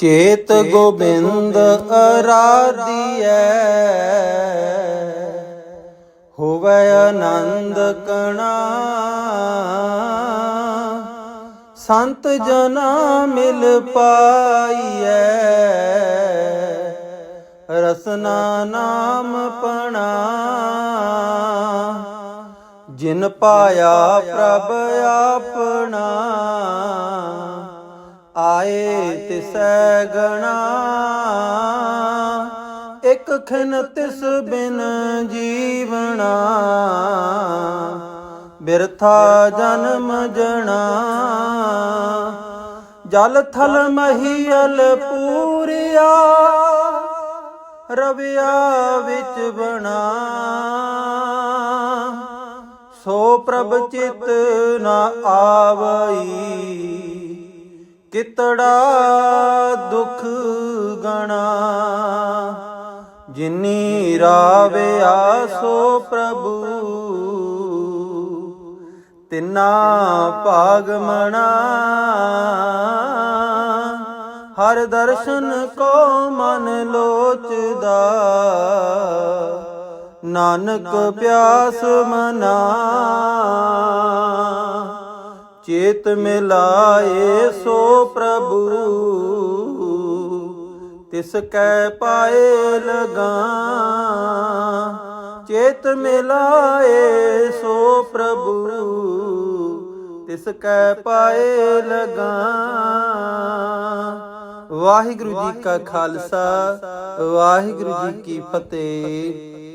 ਚੇਤ ਗੋਬਿੰਦ ਅਰਾਧੀਐ। ਹੋਵੇ ਆਨੰਦ ਕਣਾ। ਸੰਤ ਜਨਾ ਮਿਲ ਪਾਈਐ। ਰਸਨਾ ਨਾਮ ਪਣਾ। ਜਿਨ ਪਾਇਆ ਪ੍ਰਭ ਆਪਣਾ। ਆਏ ਸੈਗਣਾ ਗਣਾ। ਇਕ ਖਿਨ ਤਿਸ ਬਿਨ ਜੀਵਣਾ। ਬਿਰਥਾ ਜਨਮ ਜਣਾ। ਜਲ ਥਲ ਮਹੀਲ ਪੂਰਿਆ। ਰਵਿਆ ਵਿੱਚ ਬਣਾ। ਸੋ ਪ੍ਰਭ ਚਿਤ ਨ ਆਵਈ। ਕਿਤੜਾ ਦੁਖ ਗਣਾ, ਜਿਨੀ ਰਾਵਿਆ ਸੋ ਪ੍ਰਭੂ, ਤਿਨਾ ਭਾਗ ਮਣਾ। ਹਰ ਦਰਸ਼ਨ ਕੋ ਮਨ ਲੋਚਦਾ, ਨਾਨਕ ਪਿਆਸ ਮਨਾ। ਚੇਤ ਮਿਲਾਏ ਸੋ ਪ੍ਰਭੂ। ਤਿਸ ਕੈ ਪਾਏ ਲਗਾ। ਚੇਤ ਮਿਲਾਏ ਸੋ ਪ੍ਰਭੂ। ਤਿਸ ਕੈ ਪਾਏ ਲਗਾ। ਵਾਹਿਗੁਰੂ ਜੀ ਕਾ ਖਾਲਸਾ, ਵਾਹਿਗੁਰੂ ਜੀ ਕੀ ਫਤਿਹ।